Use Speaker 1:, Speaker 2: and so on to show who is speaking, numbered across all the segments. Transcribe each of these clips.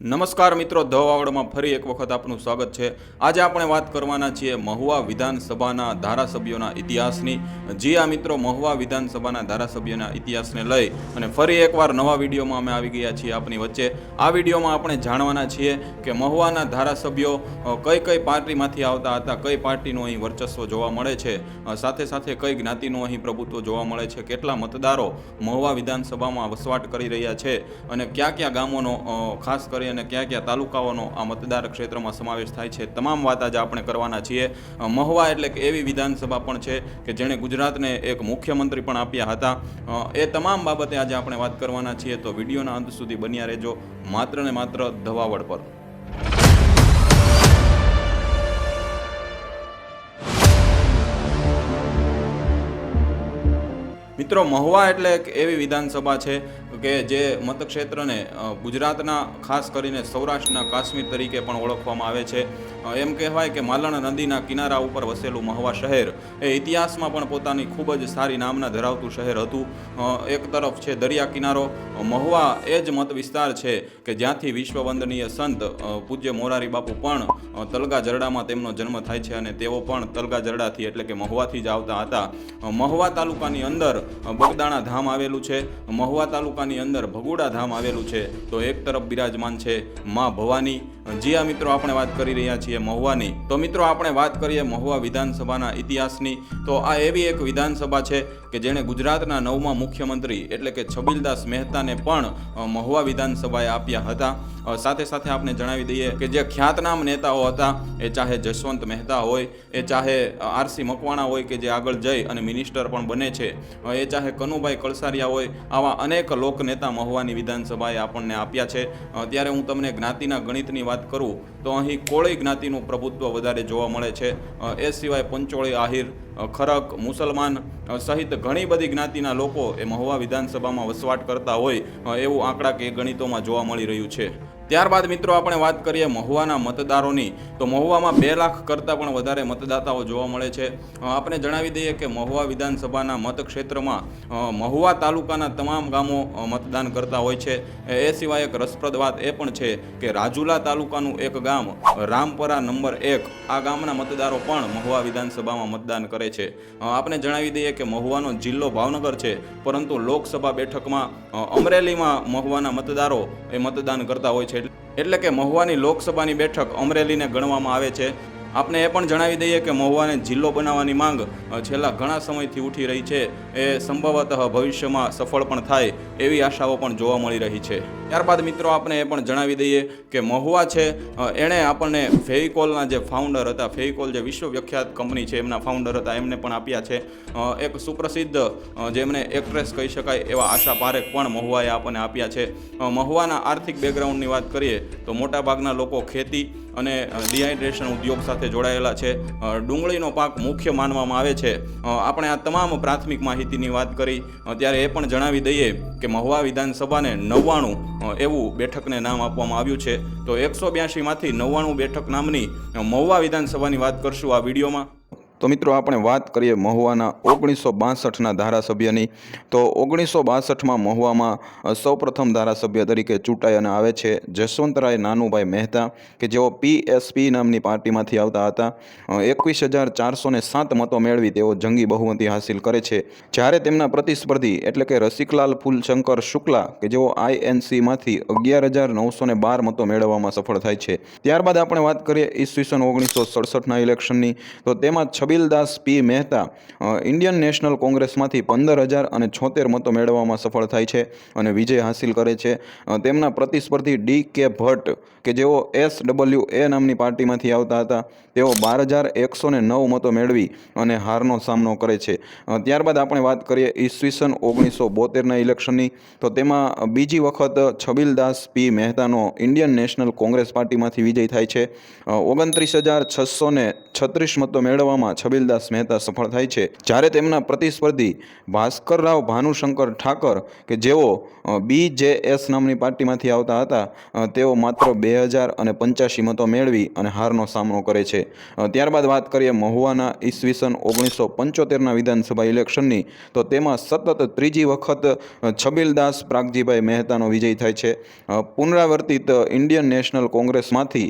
Speaker 1: નમસ્કાર મિત્રો ધ ફરી એક વખત આપનું સ્વાગત છે. આજે આપણે વાત કરવાના છીએ મહુવા વિધાનસભાના ધારાસભ્યોના ઇતિહાસની. જી આ મિત્રો, મહુવા વિધાનસભાના ધારાસભ્યોના ઇતિહાસને લઈ અને ફરી એકવાર નવા વિડીયોમાં અમે આવી ગયા છીએ આપની વચ્ચે. આ વિડીયોમાં આપણે જાણવાના છીએ કે મહુવાના ધારાસભ્યો કઈ કઈ પાર્ટીમાંથી આવતા હતા, કઈ પાર્ટીનું અહીં વર્ચસ્વ જોવા મળે છે સાથે સાથે કઈ જ્ઞાતિનું અહીં પ્રભુત્વ જોવા મળે છે, કેટલા મતદારો મહુવા વિધાનસભામાં વસવાટ કરી રહ્યા છે અને કયા કયા ગામોનો ખાસ કરી અને ક્યાં ક્યાં તાલુકાઓનો આ મતદાર ક્ષેત્રમાં સમાવેશ થાય છે, તમામ વાત આજે આપણે કરવાના છીએ. મહુવા એટલે કે એવી વિધાનસભા પણ છે કે જેણે ગુજરાતને એક મુખ્યમંત્રી પણ આપ્યા હતા. એ તમામ બાબતે આજે આપણે વાત કરવાના છીએ, તો વિડીયોના અંત સુધી બન્યા રહેજો. માત્ર ને માત્ર ધવાવડ પર. મિત્રો, મહુવા એટલે એક એવી વિધાનસભા છે કે જે મતક્ષેત્રને ગુજરાતના, ખાસ કરીને સૌરાષ્ટ્રના કાશ્મીર તરીકે પણ ઓળખવામાં આવે છે. એમ કહેવાય કે માલણ નદીના કિનારા ઉપર વસેલું મહુવા શહેર એ ઇતિહાસમાં પણ પોતાની ખૂબ જ સારી નામના ધરાવતું શહેર હતું. એક તરફ છે દરિયા કિનારો. મહુવા એ જ મત વિસ્તાર છે કે જ્યાંથી વિશ્વવંદનીય સંત પૂજ્ય મોરારી બાપુ પણ તલગા જરડામાં તેમનો જન્મ થાય છે અને તેઓ પણ તલગા જરડાથી એટલે કે મહુવાથી જ આવતા હતા. મહુવા તાલુકાની અંદર બગદાણા ધામ આવેલું છે, મહુવા તાલુકાની અંદર ભગુડા ધામ આવેલું છે, તો એક તરફ બિરાજમાન છે મા ભવાની. જી આ મિત્રો, આપણે વાત કરી રહ્યા છીએ મહુવાની. તો મિત્રો, આપણે વાત કરીએ મહુવા વિધાનસભાના ઇતિહાસની. તો આ એવી એક વિધાનસભા છે કે જેણે ગુજરાતના નવમા મુખ્યમંત્રી એટલે કે છબીલદાસ મહેતાને પણ મહુવા વિધાનસભાએ આપ્યા હતા. સાથે સાથે આપણે જણાવી દઈએ કે જે ખ્યાતનામ નેતાઓ હતા, એ ચાહે જશવંત મહેતા હોય, એ ચાહે આરસી મકવાણા હોય કે જે આગળ જઈ અને મિનિસ્ટર પણ બને છે એ ચાહે કનુભાઈ કળસારિયા હોય, આવા અનેક લોકનેતા મહુવાની વિધાનસભાએ આપણને આપ્યા છે. ત્યારે હું તમને જ્ઞાતિના ગણિતની વાત કરું, તો અહીં કોળી જ્ઞાતિનું પ્રભુત્વ વધારે જોવા મળે છે. એ સિવાય પંચોળી, આહિર ખરક, મુસલમાન સહિત ઘણી બધી જ્ઞાતિના લોકો એ મહુવા વિધાનસભામાં વસવાટ કરતા હોય એવું આંકડા કે ગણિતોમાં જોવા મળી રહ્યું છે. ત્યારબાદ મિત્રો આપણે વાત કરીએ મહુવાના મતદારોની. તો મહુવામાં બે લાખ કરતાં પણ વધારે મતદાતાઓ જોવા મળે છે. આપણે જણાવી દઈએ કે મહુવા વિધાનસભાના મતક્ષેત્રમાં મહુવા તાલુકાના તમામ ગામો મતદાન કરતા હોય છે. એ સિવાય એક રસપ્રદ વાત એ પણ છે કે રાજુલા તાલુકાનું એક ગામ, રામપરા નંબર એક, આ ગામના મતદારો પણ મહુવા વિધાનસભામાં મતદાન કરે છે. આપણે જણાવી દઈએ કે મહુવાનો જિલ્લો ભાવનગર છે, પરંતુ લોકસભા બેઠકમાં અમરેલીમાં મહુવાના મતદારો એ મતદાન કરતા હોય છે. એટલે કે મહુવાની લોકસભાની બેઠક અમરેલીને ગણવામાં આવે છે. આપણે એ પણ જણાવી દઈએ કે મહુવાને જિલ્લો બનાવવાની માંગ છેલ્લા ઘણા સમયથી ઉઠી રહી છે. એ સંભવતઃ ભવિષ્યમાં સફળ પણ થાય એવી આશાઓ પણ જોવા મળી રહી છે. ત્યારબાદ મિત્રો આપણે એ પણ જણાવી દઈએ કે મહુવા છે એણે આપણને ફેવિકોલના જે ફાઉન્ડર હતા, ફેવિકોલ જે વિશ્વવિખ્યાત કંપની છે, એમના ફાઉન્ડર હતા, એમને પણ આપ્યા છે. એક સુપ્રસિદ્ધ જેમને એક્ટ્રેસ કહી શકાય એવા આશા પારેખ પણ મહુવાએ આપણને આપ્યા છે. મહુવાના આર્થિક બેકગ્રાઉન્ડની વાત કરીએ, તો મોટાભાગના લોકો ખેતી અને ડિહાઇડ્રેશન ઉદ્યોગ સાથે જોડાયેલા છે. ડુંગળીનો પાક મુખ્ય માનવામાં આવે છે. આપણે આ તમામ પ્રાથમિક માહિતીની વાત કરી ત્યારે એ પણ જણાવી દઈએ કે મહુવા વિધાનસભાને નવ્વાણું એવું બેઠકને નામ આપવામાં આવ્યું છે. તો એકસો બ્યાસીમાંથી નવ્વાણું બેઠક નામની મહુવા વિધાનસભાની વાત કરશું આ વિડીયોમાં. તો મિત્રો આપણે વાત કરીએ મહુવાના ઓગણીસો બાસઠના ધારાસભ્યની. તો ઓગણીસો બાસઠમાં મહુવામાં સૌપ્રથમ ધારાસભ્ય તરીકે ચૂંટાઈ અને આવે છે જસવંતરાય નાનુભાઈ મહેતા, કે જેઓ પીએસપી નામની પાર્ટીમાંથી આવતા હતા. એકવીસ હજાર ચારસો સાત મતો મેળવી તેઓ જંગી બહુમતી હાસિલ કરે છે. જ્યારે તેમના પ્રતિસ્પર્ધી એટલે કે રસિકલાલ ફૂલશંકર શુક્લા, કે જેઓ આઈએનસીમાંથી અગિયાર હજાર નવસો બાર મતો મેળવવામાં સફળ થાય છે. ત્યારબાદ આપણે વાત કરીએ ઈસવીસન ઓગણીસો સડસઠના ઇલેક્શનની. તો તેમાં Chhabildas P. Mehta Indian National કોંગ્રેસમાંથી પંદર હજાર અને છોતેર મતો મેળવવામાં સફળ થાય છે અને વિજય હાંસિલ કરે છે. તેમના પ્રતિસ્પર્ધી ડી. કે. ભટ્ટ, કે જેઓ એસ ડબલ્યુ એ નામની પાર્ટીમાંથી આવતા હતા, તેઓ બાર હજાર એકસો ને નવ મતો મેળવી અને હારનો સામનો કરે છે. ત્યારબાદ આપણે વાત કરીએ ઈસવીસન ઓગણીસો બોતેરના ઇલેક્શનની, તો તેમાં બીજી વખત છબીલદાસ પી. મહેતાનો ઇન્ડિયન નેશનલ કોંગ્રેસ પાર્ટીમાંથી વિજય થાય છે. ઓગણત્રીસ હજાર છસો છત્રીસ મતો મેળવવામાં છબીલદાસ મહેતા સફળ થાય છે. જ્યારે તેમના પ્રતિસ્પર્ધી ભાસ્કરરાવ ભાનુશંકર ઠાકર કે જેઓ બી જે એસ નામની પાર્ટીમાંથી આવતા હતા તેઓ માત્ર બે હજાર અને પંચ્યાસી મતો મેળવી અને હારનો સામનો કરે છે. ત્યારબાદ વાત કરીએ મહુવાના ઈસવીસન ઓગણીસો પંચોતેરના વિધાનસભા ઇલેક્શનની, તો તેમાં સતત ત્રીજી વખત છબીલદાસ પ્રાગજીભાઈ મહેતાનો વિજય થાય છે. પુનરાવર્તિત ઇન્ડિયન નેશનલ કોંગ્રેસમાંથી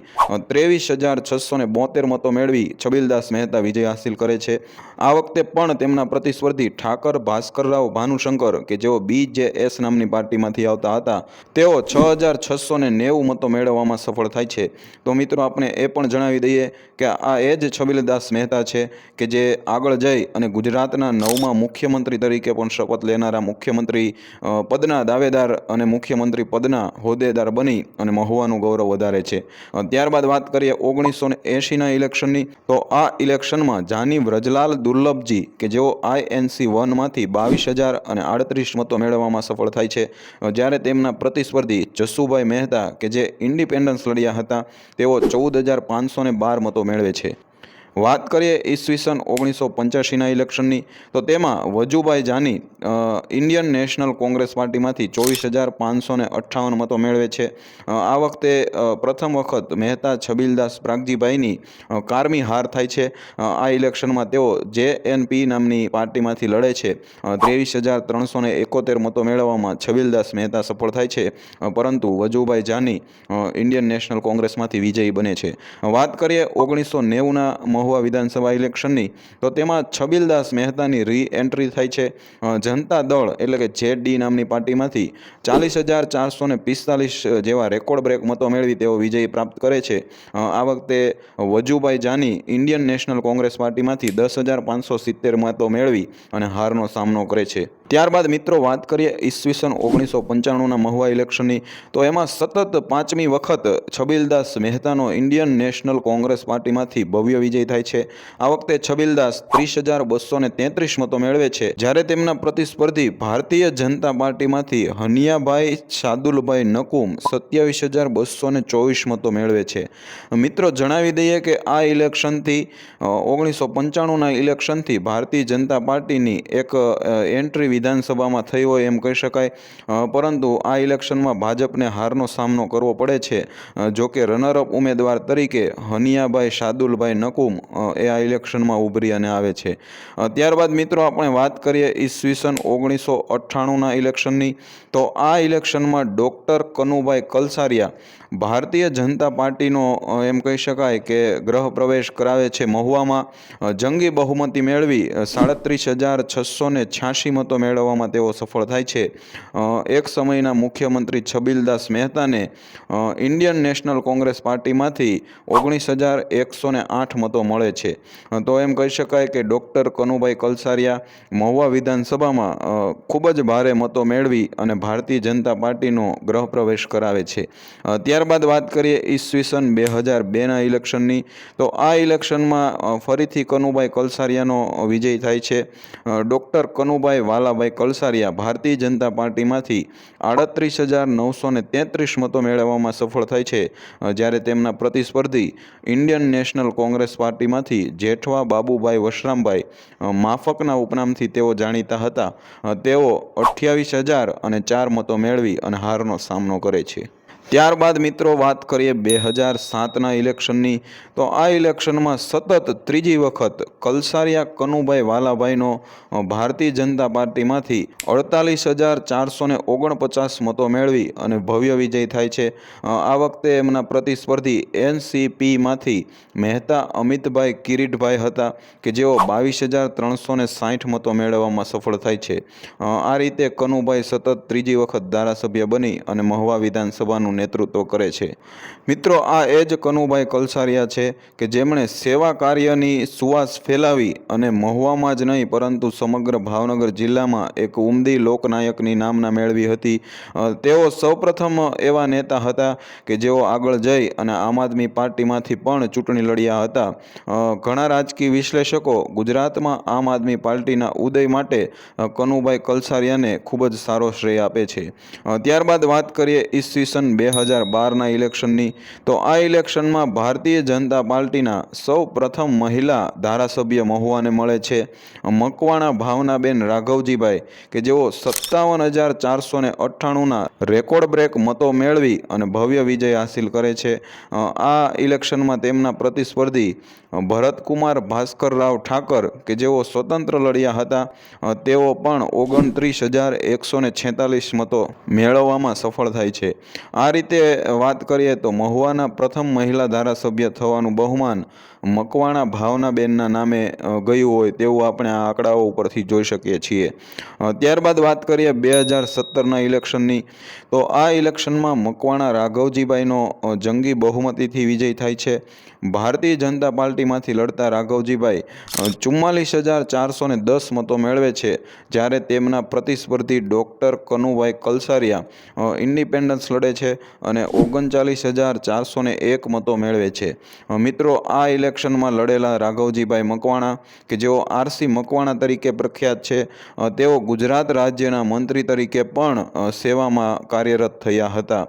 Speaker 1: ત્રેવીસ હજાર છસો બોતેર મતો મેળવી છબીલદાસ મહેતા વિજય હાસિલ કરે છે. આ વખતે પણ તેમના પ્રતિસ્પર્ધી ઠાકર ભાસ્કરરાવ ભાનુશંકર કે જેઓ બી જે એસ નામની પાર્ટીમાંથી આવતા હતા, તેઓ છ હજાર છસો ને નેવું મતો મેળવવામાં સફળ થાય છે. તો મિત્રો, આપણે એ પણ જણાવી દઈએ કે આ એ જ છબીલદાસ મહેતા છે કે જે આગળ જઈ અને ગુજરાતના નવમા મુખ્યમંત્રી તરીકે પણ શપથ લેનારા મુખ્યમંત્રી પદના દાવેદાર અને મુખ્યમંત્રી પદના હોદ્દેદાર બની અને મહુવાનું ગૌરવ વધારે છે. ત્યારબાદ વાત કરીએ ઓગણીસો ને એંશીના ઇલેક્શનની. તો આ ઇલેક્શનમાં જાની વ્રજલાલ દુર્લભજી કે જેઓ આઈએનસી વનમાંથી બાવીસ હજાર અને આડત્રીસ મતો મેળવવામાં સફળ થાય છે. જ્યારે તેમના પ્રતિસ્પર્ધી જસુભાઈ મહેતા કે જે ઇન્ડિપેન્ડન્સ લડ્યા હતા, તેઓ ચૌદ હજાર પાંચસો બાર મતો મેળવે છે. વાત કરીએ ઈસવીસન ઓગણીસો પંચ્યાસીના ઇલેક્શનની, તો તેમાં વજુભાઈ જાની ઇન્ડિયન નેશનલ કોંગ્રેસ પાર્ટીમાંથી ચોવીસ હજાર પાંચસો ને અઠ્ઠાવન મતો મેળવે છે. આ વખતે પ્રથમ વખત મહેતા છબીલદાસ પ્રાગજીભાઈની કારમી હાર થાય છે. આ ઇલેક્શનમાં તેઓ જે એનપી નામની પાર્ટીમાંથી લડે છે. ત્રેવીસ હજાર ત્રણસો ને એકોતેર મતો મેળવવામાં છબીલદાસ મહેતા સફળ થાય છે. પરંતુ વજુભાઈ જાની ઇન્ડિયન નેશનલ કોંગ્રેસમાંથી વિજયી બને છે. વાત કરીએ ઓગણીસો નેવુંના મહુવા વિધાનસભા ઇલેક્શનની, તો તેમાં છબીલદાસ મહેતાની રી એન્ટ્રી થાય છે. જનતા દળ એટલે કે જેડ ડી નામની પાર્ટીમાંથી ચાલીસ હજાર ચારસો પિસ્તાલીસ જેવા રેકોર્ડ બ્રેક મતો મેળવી તેઓ વિજય પ્રાપ્ત કરે છે. આ વખતે વજુભાઈ જાની ઇન્ડિયન નેશનલ કોંગ્રેસ પાર્ટીમાંથી દસ હજાર પાંચસો સિત્તેર મતો મેળવી અને હારનો સામનો કરે છે. ત્યારબાદ મિત્રો વાત કરીએ ઈસવીસન ઓગણીસો પંચાણુંના મહુવા ઇલેક્શનની, તો એમાં સતત પાંચમી વખત છબીલદાસ મહેતાનો ઇન્ડિયન નેશનલ કોંગ્રેસ પાર્ટીમાંથી ભવ્ય વિજય થાય છે. આ વખતે છબીલદાસ ત્રીસ હજાર બસો ને તેત્રીસ મતો મેળવે છે. જ્યારે તેમના પ્રતિસ્પર્ધી ભારતીય જનતા પાર્ટીમાંથી હનિયાભાઈ શાદુલભાઈ નકુમ સત્યાવીસ હજાર બસો ને ચોવીસ મતો મેળવે છે. મિત્રો જણાવી દઈએ કે આ ઇલેક્શનથી ઓગણીસો પંચાણુંના ઇલેક્શનથી ભારતીય જનતા પાર્ટીની એક એન્ટ્રી વિધાનસભામાં થઈ હોય એમ કહી શકાય. પરંતુ આ ઇલેક્શનમાં ભાજપને હારનો સામનો કરવો પડે છે. જોકે રનરઅપ ઉમેદવાર તરીકે હનિયાભાઈ શાદુલભાઈ નકુમ એ આ ઇલેક્શનમાં ઉભરી અને આવે છે. ત્યારબાદ મિત્રો આપણે વાત કરીએ ઈસવીસન ઓગણીસો અઠ્ઠાણુંના ઇલેક્શનની. તો આ ઇલેક્શનમાં ડૉક્ટર કનુભાઈ કલસારિયા ભારતીય જનતા પાર્ટીનો એમ કહી શકાય કે ગ્રહ પ્રવેશ કરાવે છે મહુવામાં. જંગી બહુમતી મેળવી સાડત્રીસ હજાર છસો છ્યાસી મતો મેળવવામાં તેઓ સફળ થાય છે. એક સમયના મુખ્યમંત્રી છબીલદાસ મહેતાને ઇન્ડિયન નેશનલ કોંગ્રેસ પાર્ટીમાંથી ઓગણીસ હજાર એકસો ને આઠ મતો મળે છે. તો એમ કહી શકાય કે ડૉક્ટર કનુભાઈ કલસારિયા મહુવા વિધાનસભામાં ખૂબ જ ભારે મતો મેળવી અને ભારતીય જનતા પાર્ટીનો ગ્રહ પ્રવેશ કરાવે છે. ત્યારબાદ વાત કરીએ ઈસવીસન બે હજાર બેના ઇલેક્શનની, તો આ ઇલેક્શનમાં ફરીથી કનુભાઈ કલસારિયાનો વિજય થાય છે. ડૉક્ટર કનુભાઈ વાલાભાઈ કલસારિયા ભારતીય જનતા પાર્ટીમાંથી આડત્રીસ હજાર નવસો ને તેત્રીસ મતો મેળવવામાં સફળ થાય છે. જ્યારે તેમના પ્રતિસ્પર્ધી ઇન્ડિયન નેશનલ કોંગ્રેસ પાર્ટીમાંથી જેઠવા બાબુભાઈ વશરામભાઈ માફકના ઉપનામથી તેઓ જાણીતા હતા. તેઓ અઠ્યાવીસ હજાર અને ચાર મતો મેળવી અને હારનો સામનો કરે છે. ત્યારબાદ મિત્રો વાત કરીએ બે હજાર સાતના ઇલેક્શનની. તો આ ઇલેક્શનમાં સતત ત્રીજી વખત કલસારિયા કનુભાઈ વાલાભાઈનો ભારતીય જનતા પાર્ટીમાંથી અડતાલીસ હજાર ચારસો ઓગણપચાસ મતો મેળવી અને ભવ્ય વિજય થાય છે. આ વખતે એમના પ્રતિસ્પર્ધી એનસીપીમાંથી મહેતા અમિતભાઈ કિરીટભાઈ હતા કે જેઓ બાવીસ હજાર ત્રણસો સાઠ મતો મેળવવામાં સફળ થાય છે. આ રીતે કનુભાઈ સતત ત્રીજી વખત ધારાસભ્ય બની અને મહુવા વિધાનસભાનું નેતૃત્વ કરે છે. મિત્રો, આ એ જ કનુભાઈ કલસારિયા છે કે જેમણે સેવા કાર્યની સુવાસ ફેલાવી અને મહુવામાં જ નહીં, પરંતુ સમગ્ર ભાવનગર જિલ્લામાં એક ઉમદી લોકનાયકની નામના મેળવી હતી. તેઓ સૌપ્રથમ એવા નેતા હતા કે જેઓ આગળ જઈ અને આમ આદમી પાર્ટીમાંથી પણ ચૂંટણી લડ્યા હતા. ઘણા રાજકીય વિશ્લેષકો ગુજરાતમાં આમ આદમી પાર્ટીના ઉદય માટે કનુભાઈ કલસારિયાને ખૂબ જ સારો શ્રેય આપે છે. ત્યારબાદ વાત કરીએ ઈસવીસન બે હજાર બારના ઇલેક્શનની, તો આ ઇલેક્શનમાં ભારતીય જનતા પાર્ટીના સૌ પ્રથમ મહિલા ધારાસભ્ય મહુવાને મળે છે. મકવાણા ભાવનાબેન રાઘવજીભાઈ, કે જેઓ સત્તાવન હજાર ચારસો ને અઠ્ઠાણુંના રેકોર્ડ બ્રેક મતો મેળવી અને ભવ્ય વિજય હાંસિલ કરે છે. આ ઇલેક્શનમાં તેમના પ્રતિસ્પર્ધી ભરતકુમાર ભરતકુમાર ભાસ્કરરાવ ઠાકર, કે જેઓ સ્વતંત્ર લડ્યા હતા તેઓ પણ ઓગણત્રીસ હજાર એકસો ને છેતાલીસ મતો મેળવવામાં સફળ થાય છે. આ રીતે વાત કરીએ તો મહુવાના પ્રથમ મહિલા ધારાસભ્ય થવાનું બહુમાન મકવાણા ભાવનાબેનના નામે ગયું હોય તેવું આપણે આ આંકડાઓ ઉપરથી જોઈ શકીએ છીએ. ત્યારબાદ વાત કરીએ બે હજાર સત્તરના ઇલેક્શનની. તો આ ઇલેક્શનમાં મકવાણા રાઘવજીભાઈનો જંગી બહુમતીથી વિજય થાય છે. ભારતીય જનતા પાર્ટીમાંથી લડતા રાઘવજીભાઈ ચુમ્માલીસ હજાર ચારસો ને દસ મતો મેળવે છે. જ્યારે તેમના પ્રતિસ્પર્ધી ડૉક્ટર કનુભાઈ કલસારિયા ઇન્ડિપેન્ડન્સ લડે છે અને ઓગણચાલીસ હજાર ચારસો એક મતો મેળવે છે. મિત્રો, આ ઇલેક્શનમાં લડેલા રાઘવજીભાઈ મકવાણા કે જેઓ આરસી મકવાણા તરીકે પ્રખ્યાત છે તેઓ ગુજરાત રાજ્યના મંત્રી તરીકે પણ સેવામાં કાર્યરત થયા હતા.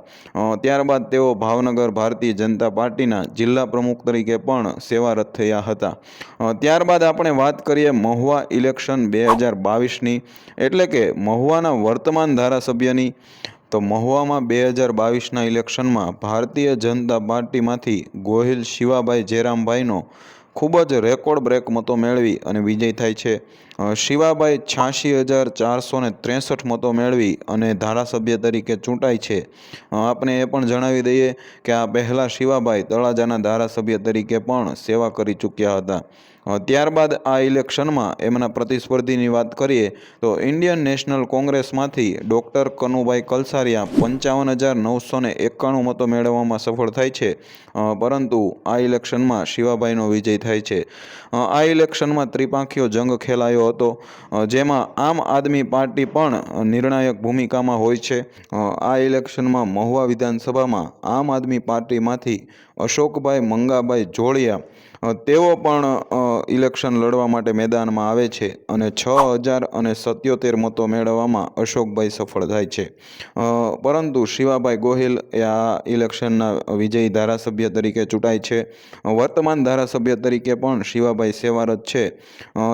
Speaker 1: ત્યારબાદ તેઓ ભાવનગર ભારતીય જનતા પાર્ટીના જિલ્લા પ્રમુખ તરીકે પણ સેવારત થયા હતા. ત્યારબાદ આપણે વાત કરીએ મહુવા ઇલેક્શન બે હજાર બાવીસની, એટલે કે મહુવાના વર્તમાન ધારાસભ્યની. તો મહુવામાં બે હજાર બાવીસના ઇલેક્શનમાં ભારતીય જનતા પાર્ટીમાંથી ગોહિલ શિવાભાઈ જેરામભાઈનો ખૂબ જ રેકોર્ડ બ્રેક મતો મેળવી અને વિજય થાય છે. શિવાભાઈ છ્યાસી હજાર ચારસો ને ત્રેસઠ મતો મેળવી અને ધારાસભ્ય તરીકે ચૂંટાય છે. આપણે એ પણ જણાવી દઈએ કે આ પહેલાં શિવાભાઈ તળાજાના ધારાસભ્ય તરીકે પણ સેવા કરી ચૂક્યા હતા. ત્યારબાદ આ ઇલેક્શનમાં એમના પ્રતિસ્પર્ધીની વાત કરીએ તો ઇન્ડિયન નેશનલ કોંગ્રેસમાંથી ડૉક્ટર કનુભાઈ કલસારિયા પંચાવન હજાર નવસો ને એકાણું મતો મેળવવામાં સફળ થાય છે. પરંતુ આ ઇલેક્શનમાં શિવાભાઈનો વિજય થાય છે. આ ઇલેક્શનમાં ત્રિપાંખીયો જંગ ખેલાયો હતો. જેમાં આમ આદમી પાર્ટી પણ નિર્ણાયક ભૂમિકામાં હોય છે. આ ઇલેક્શનમાં મહુવા વિધાનસભામાં આમ આદમી પાર્ટીમાંથી અશોકભાઈ મંગાભાઈ જોડિયા તેઓ પણ ઇલેક્શન લડવા માટે મેદાનમાં આવે છે અને છ હજાર અને સત્યોતેર મતો મેળવવામાં અશોકભાઈ સફળ થાય છે. પરંતુ શિવાભાઈ ગોહિલ એ આ ઇલેક્શનના વિજયી ધારાસભ્ય તરીકે ચૂંટાય છે. વર્તમાન ધારાસભ્ય તરીકે પણ શિવાભાઈ સેવારત છે.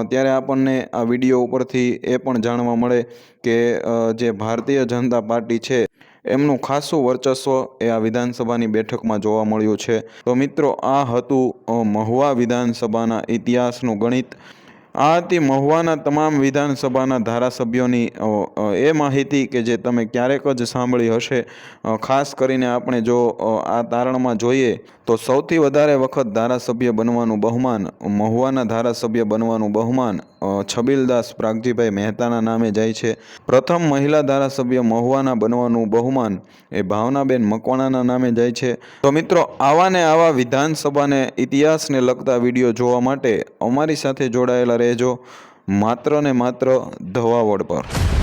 Speaker 1: ત્યારે આપણને આ વીડિયો ઉપરથી એ પણ જાણવા મળે કે જે ભારતીય જનતા પાર્ટી છે એમનું ખાસું વર્ચસ્વ એ આ વિધાનસભાની બેઠકમાં જોવા મળ્યું છે. તો મિત્રો, આ હતું મહુવા વિધાનસભાના ઇતિહાસનું ગણિત. આ હતી મહુવાના તમામ વિધાનસભાના ધારાસભ્યોની એ માહિતી કે જે તમે ક્યારેક જ સાંભળી હશે ખાસ કરીને આપણે જો આ તારણમાં જોઈએ, તો સૌથી વધારે વખત ધારાસભ્ય બનવાનું બહુમાન, મહુવાના ધારાસભ્ય બનવાનું બહુમાન છબીલદાસ પ્રાગજીભાઈ મહેતાના નામે જાય છે. પ્રથમ મહિલા ધારાસભ્ય મહુવાના બનવાનું બહુમાન એ ભાવનાબેન મકવાણાના નામે જાય છે. તો મિત્રો, આવા ને આવા વિધાનસભાને ઇતિહાસને લગતા વીડિયો જોવા માટે અમારી સાથે જોડાયેલા રહેજો માત્ર ને માત્ર ધવાવડ પર.